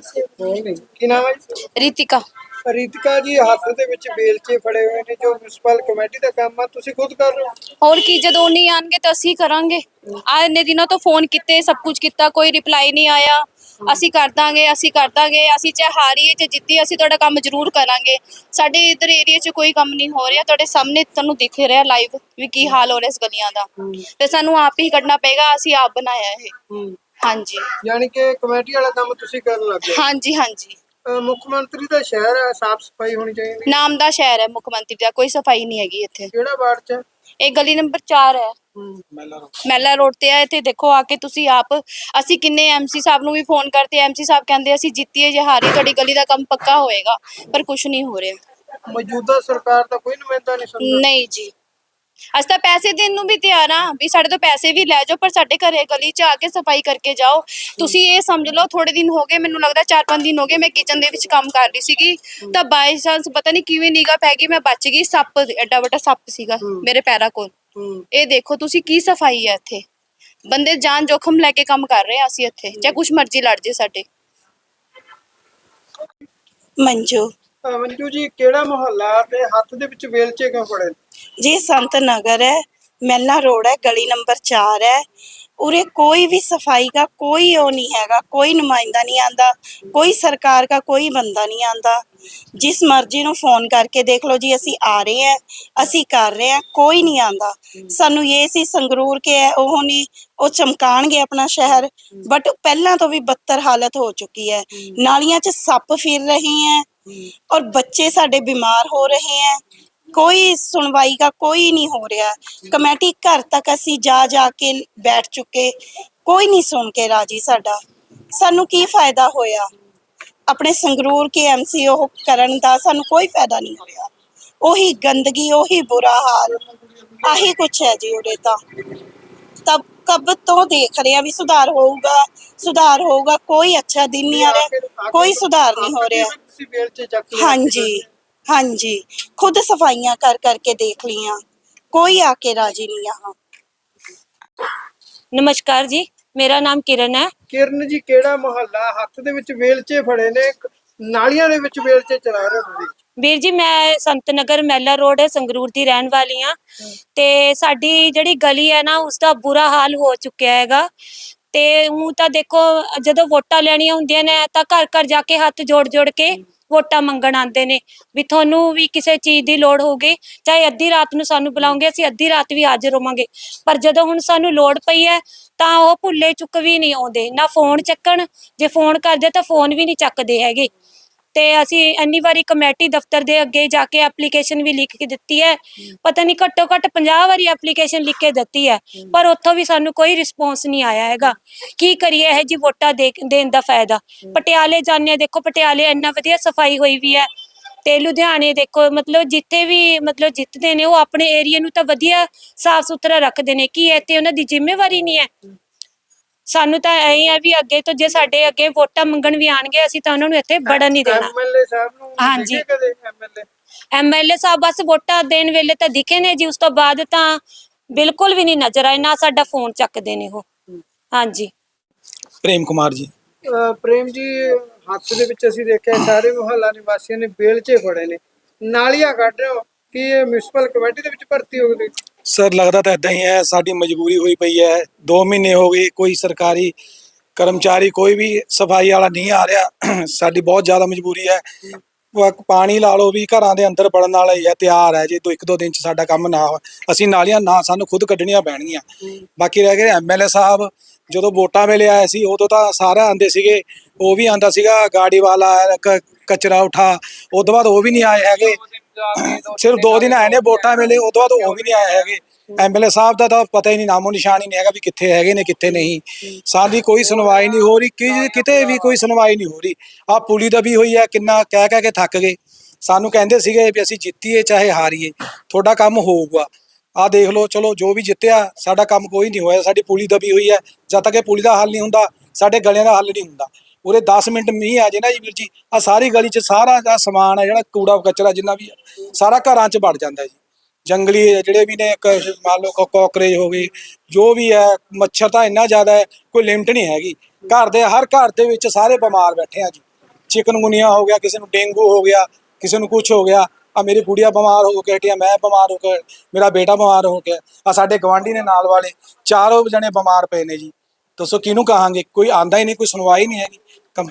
ਕੀ ਨਾਮ ਹੈ ਜੀ? ਰਿਤਿਕਾ। ਰੀਤਿਕਾ ਜੀ ਹੱਥ ਦੇ ਵਿੱਚ ਬੇਲਚੇ ਫੜੇ ਹੋਏ ਨੇ ਜੋ ਮਿਊਨਿਸਪਲ ਕਮੇਟੀ ਦਾ ਕੰਮ ਆ ਤੁਸੀਂ ਖੁਦ ਕਰ ਰਹੇ ਹੋ? ਹੋਰ ਕੀ ਜਦੋਂ ਨਹੀਂ ਆਣਗੇ ਤਾਂ ਅਸੀਂ ਕਰਾਂਗੇ। ਆ ਇੰਨੇ ਦਿਨਾਂ ਤੋਂ ਫੋਨ ਕੀਤੇ ਸਭ ਕੁਝ ਕੀਤਾ ਕੋਈ ਰਿਪਲਾਈ ਨਹੀਂ ਆਇਆ। ਅਸੀਂ ਕਰ ਦਾਂਗੇ ਅਸੀਂ ਕਰ ਦਾਂਗੇ ਅਸੀਂ ਚਾਹੇ ਹਾਰੀਏ ਚਾਹੇ ਜਿੱਤੀਏ ਅਸੀਂ ਤੁਹਾਡਾ ਕੰਮ ਜ਼ਰੂਰ ਕਰਾਂਗੇ। ਸਾਡੇ ਇਧਰ ਏਰੀਆ 'ਚ ਕੋਈ ਕੰਮ ਨਹੀਂ ਹੋ ਰਿਹਾ ਤੁਹਾਡੇ ਸਾਹਮਣੇ ਤੁਹਾਨੂੰ ਦਿਖ ਰਿਹਾ ਲਾਈਵ ਵੀ ਕੀ ਹਾਲ ਹੋ ਰਿਹਾ ਇਸ ਗਲੀਆਂ ਦਾ। ਤੇ ਸਾਨੂੰ ਆਪ ਹੀ ਕੱਢਣਾ ਪਏਗਾ ਅਸੀਂ ਆਪ ਬਣਾਇਆ ਇਹ। ਹਾਂਜੀ। ਯਾਨੀ ਕਿ ਕਮੇਟੀ ਵਾਲਾ ਕੰਮ ਤੁਸੀਂ ਕਰਨ ਲੱਗ ਗਏ। ਹਾਂਜੀ ਹਾਂਜੀ। ਮੁੱਖ ਮੰਤਰੀ ਦਾ ਸ਼ਹਿਰ ਹੈ ਸਾਫ਼ ਸਫ਼ਾਈ ਹੋਣੀ ਚਾਹੀਦੀ ਨਾਮ ਦਾ ਸ਼ਹਿਰ ਹੈ ਮੁੱਖ ਮੰਤਰੀ ਦਾ ਕੋਈ ਸਫ਼ਾਈ ਨਹੀਂ ਹੈਗੀ ਇੱਥੇ। ਕਿਹੜਾ ਵਾਰਡ ਚ? ਇਹ ਗਲੀ ਨੰਬਰ 4 ਹੈ। ਮਹਿਲਾ ਰੋਡ। ਤੇ ਆ ਇੱਥੇ ਦੇਖੋ ਆ ਕੇ ਤੁਸੀਂ ਆਪ ਅਸੀਂ ਕਿੰਨੇ ਐਮਸੀ ਸਾਹਿਬ ਨੂੰ ਵੀ ਫੋਨ ਕਰਤੇ ਐਮਸੀ ਸਾਹਿਬ ਕਹਿੰਦੇ ਅਸੀਂ ਜਿੱਤੀਏ ਜੇ ਹਾਰੀ ਤੁਹਾਡੀ ਗਲੀ ਦਾ ਕੰਮ ਪੱਕਾ ਹੋਏਗਾ ਪਰ ਕੁਝ ਨਹੀਂ ਹੋ ਰਿਹਾ। ਮੌਜੂਦਾ ਸਰਕਾਰ ਦਾ ਕੋਈ ਨੁਮਾਇੰਦਾ ਨਹੀਂ ਸੁਣਦਾ। ਨਹੀਂ ਜੀ। ਅਸੀਂ ਤਾਂ ਪੈਸੇ ਦੇਣ ਨੂੰ ਵੀ ਤਿਆਰ ਆ ਵੀ ਸਾਡੇ ਤੋਂ ਪੈਸੇ ਵੀ ਲੈ ਜਾਓ ਪਰ ਸਾਡੇ ਘਰੇ ਗਲੀ 'ਚ ਆ ਕੇ ਸਫ਼ਾਈ ਕਰਕੇ ਜਾਓ। ਤੁਸੀਂ ਇਹ ਸਮਝ ਲਓ ਥੋੜੇ ਦਿਨ ਹੋ ਗਏ ਮੈਨੂੰ ਲੱਗਦਾ 4-5 ਦਿਨ ਹੋ ਗਏ ਮੈਂ ਕਿਚਨ ਦੇ ਵਿੱਚ ਕੰਮ ਕਰ ਰਹੀ ਸੀਗੀ। ਤਾਂ ਬਾਈ ਚਾਂਸ ਪਤਾ ਨਹੀਂ ਕਿਵੇਂ ਨਿਗਾ ਪੈ ਗਈ ਮੈਂ ਬਚ ਗਈ ਸੱਪ ਐਡਾ ਵੱਡਾ ਸੱਪ ਸੀਗਾ ਮੇਰੇ ਪੈਰਾਂ ਕੋਲ। ਇਹ ਦੇਖੋ ਤੁਸੀਂ ਕੀ ਸਫ਼ਾਈ ਹੈ ਇੱਥੇ। ਬੰਦੇ ਜਾਨ ਜੋਖਮ ਲੈ ਕੇ ਕੰਮ ਕਰ ਰਹੇ ਆ ਅਸੀਂ ਇੱਥੇ ਚਾਹੇ ਕੁਛ ਮਰਜ਼ੀ ਲੜ ਜੇ ਸਾਡੇ। ਮੰਜੂ ਮੰਜੂ ਜੀ, ਕਿਹੜਾ ਮੁਹੱਲਾ ਤੇ ਹੱਥ ਦੇ ਵਿੱਚ ਵੇਲਚੇ ਕਿਉਂ ਫੜੇ? ਜੀ, ਸੰਤ ਨਗਰ ਹੈ ਮੈਲਾ ਰੋਡ ਹੈ, ਗਲੀ ਨੰਬਰ 4 ਹੈ। उरे कोई भी सफाई का कोई वो नहीं हैगा कोई नुमाइंदा नहीं आंदा कोई सरकार का कोई बंदा नहीं आंदा ਜਿਸ ਮਰਜ਼ੀ ਨੂੰ ਫੋਨ ਕਰਕੇ ਦੇਖ ਲਓ ਜੀ ਅਸੀਂ ਆ ਰਹੇ ਹਾਂ ਅਸੀਂ ਕਰ ਰਹੇ ਹਾਂ ਕੋਈ ਨਹੀਂ ਆਂਦਾ ਸਾਨੂੰ ਇਹ ਸੀ ਸੰਗਰੂਰ ਕੇ ਹੈ ਉਹ ਨਹੀਂ ਉਹ ਚਮਕਾਣਗੇ ਆਪਣਾ ਸ਼ਹਿਰ ਬਟ ਪਹਿਲਾਂ ਤੋਂ ਵੀ ਬੱਤਰ ਹਾਲਤ ਹੋ ਚੁੱਕੀ ਹੈ ਨਾਲੀਆਂ 'ਚ ਸੱਪ ਫਿਰ ਰਹੇ ਹੈ ਔਰ ਬੱਚੇ ਸਾਡੇ ਬਿਮਾਰ ਹੋ ਰਹੇ ਹੈ ਕੋਈ ਸੁਣਵਾਈ ਦਾ ਕੋਈ ਨਹੀਂ ਹੋ ਰਿਹਾ। ਕਮੇਟੀ ਘਰ ਤੱਕ ਅਸੀਂ ਜਾ ਜਾ ਕੇ ਬੈਠ ਚੁੱਕੇ। ਕੋਈ ਨਹੀਂ ਸੁਣ ਕੇ ਰਾਜੀ ਸਾਡਾ। ਸਾਨੂੰ ਕੀ ਫਾਇਦਾ ਹੋਇਆ? ਆਪਣੇ ਸੰਗਰੂਰ ਕੇ ਐਮਸੀ ਉਹ ਕਰਨ ਦਾ ਸਾਨੂੰ ਕੋਈ ਫਾਇਦਾ ਨਹੀਂ ਹੋਇਆ। ਉਹੀ ਗੰਦਗੀ ਉਹੀ ਬੁਰਾ ਹਾਲ। ਆਹੀ ਕੁਛ ਹੈ ਜੀ ਉਰੇ ਤਾਂ। ਤਬ ਕਬ ਤੋਂ ਦੇਖ ਰਹੇ ਆ ਵੀ ਸੁਧਾਰ ਹੋਊਗਾ ਸੁਧਾਰ ਹੋਊਗਾ। ਕੋਈ ਅੱਛਾ ਦਿਨ ਨਹੀਂ ਆ ਰਿਹਾ ਕੋਈ ਸੁਧਾਰ ਨਹੀਂ ਹੋ ਰਿਹਾ। ਹਾਂਜੀ। ਹਾਂਜੀ ਖੁਦ ਸਫਾਈਆਂ ਕਰ ਕਰਕੇ ਦੇਖ ਲੀਆਂ ਕੋਈ ਆ ਕੇ ਰਾਜੀ ਨਹੀਂ यहाँ ਨਮਸਕਾਰ ਜੀ ਮੇਰਾ ਨਾਮ ਕਿਰਨ ਹੈ। ਕਿਰਨ ਜੀ ਕਿਹੜਾ ਮੁਹੱਲਾ? ਹੱਥ ਦੇ ਵਿੱਚ ਬੇਲਚੇ ਫੜੇ ਨੇ ਨਾਲੀਆਂ ਦੇ ਵਿੱਚ ਬੇਲਚੇ ਚਲਾ ਰਹੇ ਹੋ ਤੁਸੀਂ? ਵੀਰ ਜੀ ਮੈਂ ਸੰਤ ਨਗਰ ਮਹਿਲਾ ਰੋਡ ਸੰਗਰੂਰ ਦੀ ਰਹਿਣ ਵਾਲੀ ਹਾਂ। ਤੇ ਸਾਡੀ ਜਿਹੜੀ ਗਲੀ ਹੈ ਨਾ ਉਸ ਦਾ ਬੁਰਾ ਹਾਲ ਹੋ ਚੁੱਕਿਆ ਹੈਗਾ। ਤੇ ਉਹ ਤਾਂ ਦੇਖੋ ਜਦੋਂ ਵੋਟਾਂ ਲੈਣੀਆਂ ਹੁੰਦੀਆਂ ਨੇ ਤਾਂ ਘਰ ਘਰ ਜਾ ਕੇ ਹੱਥ ਜੋੜ ਜੋੜ ਕੇ ਵੋਟਾਂ ਮੰਗਣ ਆਉਂਦੇ ਨੇ, ਵੀ ਤੁਹਾਨੂੰ ਵੀ ਕਿਸੇ ਚੀਜ਼ ਦੀ ਲੋੜ ਹੋਊਗੀ, ਚਾਹੇ ਅੱਧੀ ਰਾਤ ਨੂੰ ਸਾਨੂੰ ਬੁਲਾਉਂਗੇ ਅਸੀਂ ਅੱਧੀ ਰਾਤ ਵੀ ਹਾਜ਼ਰ ਹੋਵਾਂਗੇ। ਪਰ ਜਦੋਂ ਹੁਣ ਸਾਨੂੰ ਲੋੜ ਪਈ ਹੈ, ਤਾਂ ਉਹ ਭੁੱਲੇ ਚੁੱਕ ਵੀ ਨਹੀਂ ਆਉਂਦੇ, ਨਾ ਫੋਨ ਚੱਕਣ, ਜੇ ਫੋਨ ਕਰਦੇ ਤਾਂ ਫੋਨ ਵੀ ਨਹੀਂ ਚੱਕਦੇ ਹੈਗੇ। ਤੇ ਅਸੀਂ ਇੰਨੀ ਵਾਰੀ ਕਮੇਟੀ ਦਫ਼ਤਰ ਦੇ ਅੱਗੇ ਜਾ ਕੇ ਐਪਲੀਕੇਸ਼ਨ ਵੀ ਲਿਖ ਕੇ ਦਿੱਤੀ ਹੈ। ਪਤਾ ਨਹੀਂ ਘੱਟੋ ਘੱਟ 50 ਵਾਰੀ ਐਪਲੀਕੇਸ਼ਨ ਲਿਖ ਕੇ ਦਿੱਤੀ ਹੈ। ਪਰ ਉੱਥੋਂ ਵੀ ਸਾਨੂੰ ਕੋਈ ਰਿਸਪੌਂਸ ਨਹੀਂ ਆਇਆ ਹੈਗਾ। ਕੀ ਕਰੀਏ, ਇਹ ਜੀ ਵੋਟਾਂ ਦੇ ਦੇਣ ਦਾ ਫਾਇਦਾ। ਪਟਿਆਲੇ ਜਾਂਦੇ ਹਾਂ, ਦੇਖੋ ਪਟਿਆਲੇ ਇੰਨਾ ਵਧੀਆ ਸਫ਼ਾਈ ਹੋਈ ਵੀ ਹੈ ਤੇ ਲੁਧਿਆਣੇ ਦੇਖੋ, ਮਤਲਬ ਜਿੱਥੇ ਵੀ ਮਤਲਬ ਜਿੱਤਦੇ ਨੇ, ਉਹ ਆਪਣੇ ਏਰੀਆ ਨੂੰ ਤਾਂ ਵਧੀਆ ਸਾਫ਼ ਸੁਥਰਾ ਰੱਖਦੇ ਨੇ। ਕੀ ਇੱਥੇ ਉਹਨਾਂ ਦੀ ਜ਼ਿੰਮੇਵਾਰੀ ਨਹੀਂ ਹੈ? ਸਾਨੂੰ ਤਾਂ ਐਂ ਹੈ ਵੀ ਅੱਗੇ ਤੋਂ ਜੇ ਸਾਡੇ ਅੱਗੇ ਵੋਟਾਂ ਮੰਗਣ ਵੀ ਆਣਗੇ ਅਸੀਂ ਤਾਂ ਉਹਨਾਂ ਨੂੰ ਇੱਥੇ ਵੜਨ ਨਹੀਂ ਦੇਣਾ। ਐਮਐਲਏ ਸਾਹਿਬ ਨੂੰ ਹਾਂਜੀ। ਕਦੇ ਐਮਐਲਏ ਐਮਐਲਏ ਸਾਹਿਬ ਬਸ ਵੋਟਾਂ ਦੇਣ ਵੇਲੇ ਤਾਂ ਦਿਖੇ ਨੇ ਜੀ ਉਸ ਤੋਂ ਬਾਅਦ ਤਾਂ ਬਿਲਕੁਲ ਵੀ ਨਹੀਂ ਨਜ਼ਰ ਆਏ ਨਾ ਸਾਡਾ ਫੋਨ ਚੱਕਦੇ ਨੇ ਉਹ। ਹਾਂਜੀ। ਪ੍ਰੇਮ ਕੁਮਾਰ ਜੀ। ਪ੍ਰੇਮ ਜੀ ਹੱਥ ਦੇ ਵਿੱਚ ਅਸੀਂ ਦੇਖਿਆ ਸਾਰੇ ਮੁਹੱਲਾ ਨਿਵਾਸੀਆਂ ਨੇ ਬੇਲਚੇ ਫੜੇ ਨੇ। ਨਾਲੀਆਂ ਕੱਢ ਰਹੇ ਹੋ ਕੀ ਇਹ ਮਿਊਨਿਸਪਲ ਕਮੇਟੀ ਦੇ ਵਿੱਚ ਭਰਤੀ ਹੋ ਗਏ ਸਰ, ਲੱਗਦਾ ਤਾਂ ਇਦਾਂ ਹੀ ਹੈ, ਸਾਡੀ ਮਜਬੂਰੀ ਹੋਈ ਪਈ ਹੈ। 2 ਮਹੀਨੇ ਹੋ ਗਏ, ਕੋਈ ਸਰਕਾਰੀ ਕਰਮਚਾਰੀ ਕੋਈ ਵੀ ਸਫ਼ਾਈ ਵਾਲਾ ਨਹੀਂ ਆ ਰਿਹਾ। ਸਾਡੀ ਬਹੁਤ ਜ਼ਿਆਦਾ ਮਜਬੂਰੀ ਹੈ। ਪ- ਪਾਣੀ ਲਾ ਲਓ ਵੀ ਘਰਾਂ ਦੇ ਅੰਦਰ ਵੜਨ ਵਾਲਾ ਹੀ ਹੈ, ਤਿਆਰ ਹੈ। ਜੇ ਦੋ, ਇੱਕ ਦੋ ਦਿਨ ਚ ਸਾਡਾ ਕੰਮ ਨਾ ਹੋ ਅਸੀਂ ਨਾਲੀਆਂ ਨਾ, ਸਾਨੂੰ ਖੁਦ ਕੱਢਣੀਆਂ ਪੈਣਗੀਆਂ। ਬਾਕੀ ਰਹਿ ਗਏ ਐਮਐਲਏ ਸਾਹਿਬ, ਜਦੋਂ ਵੋਟਾਂ ਵੇਲੇ ਆਏ ਸੀ, ਉਦੋਂ ਤਾਂ ਸਾਰਾ ਆਂਦੇ ਸੀਗੇ। ਉਹ ਵੀ ਆਂਦਾ ਸੀਗਾ, ਗਾੜੀ ਵਾਲਾ, ਕ- ਕਚਰਾ ਉਠਾ। ਉਸ ਤੋਂ ਬਾਅਦ ਉਹ ਵੀ ਨਹੀਂ ਆਏ ਹੈਗੇ। ਸਿਰਫ ਦੋ ਦਿਨ ਆਏ ਨੇ ਵੋਟਾਂ ਵੇਲੇ ਉਸ ਤੋਂ ਬਾਅਦ ਉਹ ਵੀ ਨਹੀਂ ਆਏ ਹੈਗੇ। ਐਮਐਲਏ ਸਾਹਿਬ ਦਾ ਤਾਂ ਪਤਾ ਹੀ ਨਹੀਂ, ਨਾਮੋ ਨਿਸ਼ਾਨ ਹੀ ਨਹੀਂ ਹੈਗਾ ਵੀ ਕਿੱਥੇ ਹੈਗੇ ਨੇ, ਕਿੱਥੇ ਨਹੀਂ। ਸਾਡੀ ਕੋਈ ਸੁਣਵਾਈ ਨਹੀਂ ਹੋ ਰਹੀ, ਕਿ- ਕਿਤੇ ਵੀ ਕੋਈ ਸੁਣਵਾਈ ਨਹੀਂ ਹੋ ਰਹੀ। ਆ ਪੁਲੀ ਦਾ ਵੀ ਹੋਈ ਹੈ ਕਿੰਨਾ ਕਹਿ ਕਹਿ ਕੇ ਥੱਕ ਗਏ। ਸਾਨੂੰ ਕਹਿੰਦੇ ਸੀਗੇ ਵੀ ਅਸੀਂ ਜਿੱਤੀਏ ਚਾਹੇ ਹਾਰੀਏ, ਤੁਹਾਡਾ ਕੰਮ ਹੋਊਗਾ। ਆ ਦੇਖ ਲਓ, ਚਲੋ ਜੋ ਵੀ ਜਿੱਤਿਆ, ਸਾਡਾ ਕੰਮ ਕੋਈ ਨਹੀਂ ਹੋਇਆ, ਸਾਡੀ ਪੁਲੀ ਦਬੀ ਹੋਈ ਹੈ ਜਦ ਤੱਕ ਇਹ ਪੁਲੀ ਦਾ ਹੱਲ ਨਹੀਂ ਹੁੰਦਾ, ਸਾਡੇ ਗਲਿਆਂ ਦਾ ਹੱਲ ਨਹੀਂ ਹੁੰਦਾ। ਉਰੇ 10 ਮਿੰਟ ਮੀਂਹ ਆ ਜੇ ਨਾ ਜੀ ਵੀਰ ਜੀ ਆ ਸਾਰੀ ਗਲੀ 'ਚ ਸਾਰਾ ਦਾ ਸਮਾਨ ਹੈ ਜਿਹੜਾ ਕੂੜਾ ਕਚਰਾ ਜਿੰਨਾ ਵੀ ਹੈ ਸਾਰਾ ਘਰਾਂ 'ਚ ਵੜ ਜਾਂਦਾ ਜੀ। ਜੰਗਲੀ ਜਿਹੜੇ ਵੀ ਨੇ ਕ- ਮੰਨ ਲਓ ਕੋਕਰੇਜ ਹੋ ਗਏ ਜੋ ਵੀ ਹੈ, ਮੱਛਰ ਤਾਂ ਇੰਨਾ ਜ਼ਿਆਦਾ ਹੈ, ਕੋਈ ਲਿਮਟ ਨਹੀਂ ਹੈਗੀ। ਘਰ ਦੇ, ਹਰ ਘਰ ਦੇ ਵਿੱਚ ਸਾਰੇ ਬਿਮਾਰ ਬੈਠੇ ਆ ਜੀ। ਚਿਕਨਗੁਨੀਆ ਹੋ ਗਿਆ, ਕਿਸੇ ਨੂੰ ਡੇਂਗੂ ਹੋ ਗਿਆ, ਕਿਸੇ ਨੂੰ ਕੁਝ ਹੋ ਗਿਆ ਆ ਮੇਰੀ ਗੁੜੀਆ ਬਿਮਾਰ ਹੋ ਕੇ ਹਟੀ ਆ, ਮੈਂ ਬਿਮਾਰ ਹੋ ਕੇ, ਮੇਰਾ ਬੇਟਾ ਬਿਮਾਰ ਹੋ ਗਿਆ ਆ ਸਾਡੇ ਗਵਾਂਢੀ ਨੇ ਨਾਲ ਵਾਲੇ, ਚਾਰੋਂ ਜਣੇ ਬਿਮਾਰ ਪਏ ਨੇ ਜੀ। ਦੱਸੋ ਕਿਹਨੂੰ ਕਹਾਂਗੇ? ਕੋਈ ਆਂਦਾ ਹੀ ਨਹੀਂ, ਕੋਈ ਸੁਣਵਾਈ ਨਹੀਂ ਹੈਗੀ। ਕਮ